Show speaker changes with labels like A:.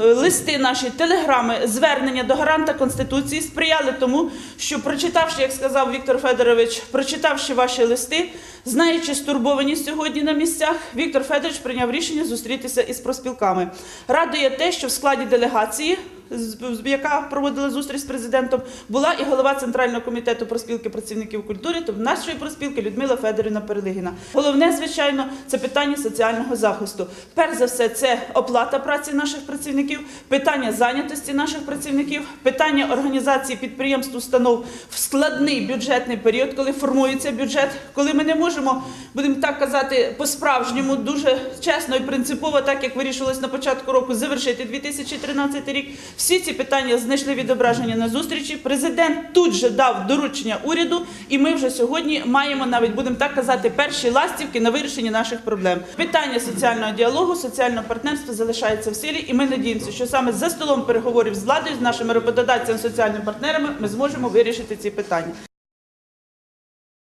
A: е, листи наші, телеграми, звернення до гаранта Конституції сприяли тому, що прочитавши, як сказав Віктор Федорович, прочитавши ваші листи, знаючи стурбованість сьогодні на місцях, Віктор Федорович прийняв рішення зустрітися із проспілками. Радує те, що в складі делегації, яка проводила зустріч з президентом, була і голова Центрального комітету проспілки працівників культури, тобто нашої проспілки Людмила Федорівна Перелигіна. Головне, звичайно, це питання соціального захисту. Перш за все, це оплата праці наших працівників, питання зайнятості наших працівників, питання організації підприємств, установ в складний бюджетний період, коли формується бюджет, коли ми не можемо, будемо так казати, по-справжньому дуже чесно і принципово, так як вирішилось на початку року, завершити 2013 рік. Всі ці питання знайшли відображення на зустрічі. Президент тут же дав доручення уряду, і ми вже сьогодні маємо навіть будемо так казати перші ластівки на вирішення наших проблем. Питання соціального діалогу, соціального партнерства залишається в силі, і ми надіємося, що саме за столом переговорів з владою, з нашими роботодавцями, соціальними партнерами, ми зможемо вирішити ці питання.